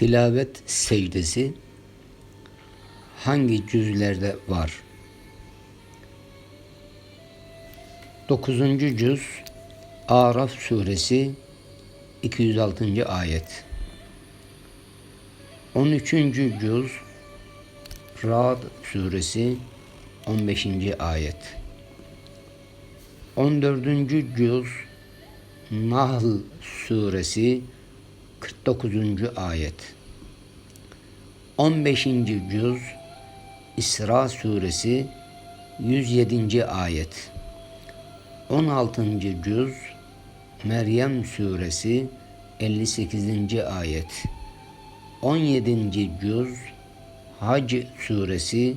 tilavet secdesi hangi cüzlerde var? 9. cüz Araf suresi 206. ayet 13. cüz Rad suresi 15. ayet 14. cüz Nahl suresi 49. ayet 15. cüz İsra suresi 107. ayet 16. cüz Meryem suresi 58. ayet 17. cüz Hac suresi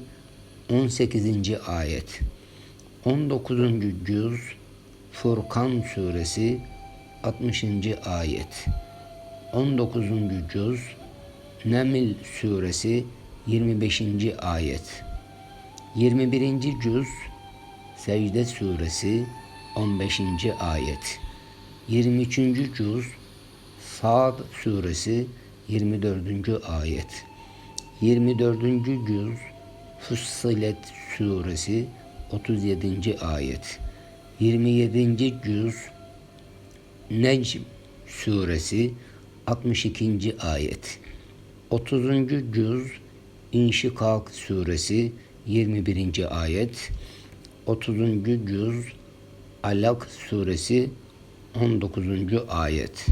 18. ayet 19. cüz Furkan suresi 60. ayet 19. cüz Neml suresi 25. ayet 21. cüz Secde suresi 15. ayet 23. cüz Sad suresi 24. ayet 24. cüz Fussilet suresi 37. ayet 27. cüz Necm suresi 62. ayet 30. cüz İnşikak suresi 21. ayet 30. cüz Alak suresi 19. ayet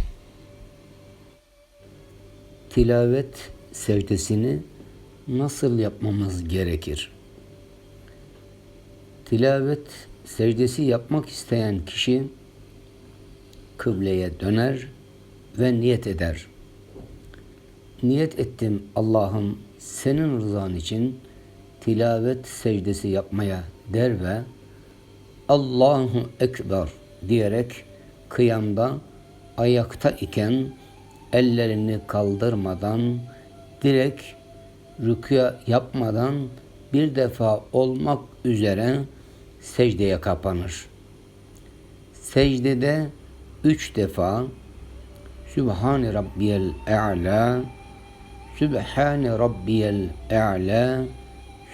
Tilavet secdesini nasıl yapmamız gerekir? Tilavet secdesi yapmak isteyen kişi kıbleye döner ve niyet eder. Niyet ettim Allah'ım senin rızan için tilavet secdesi yapmaya der ve Allahu Ekber diyerek kıyamda ayakta iken ellerini kaldırmadan direkt rükû yapmadan bir defa olmak üzere secdeye kapanır. Secdede üç defa Sübhane Rabbiyel E'la Sübhane Rabbiyel E'la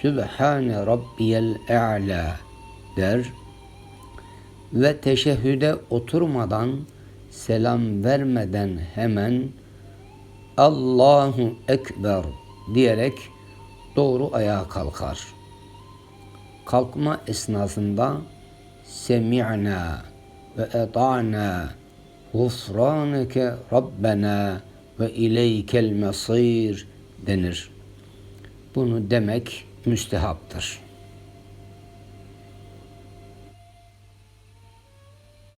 Sübhane Rabbiyel E'la der ve teşehhüde oturmadan selam vermeden hemen Allahu Ekber diyerek doğru ayağa kalkar. Kalkma esnasında Semi'na ve eta'na gufraneke Rabbena ve ileykel mesir denir. Bunu demek müstehaptır.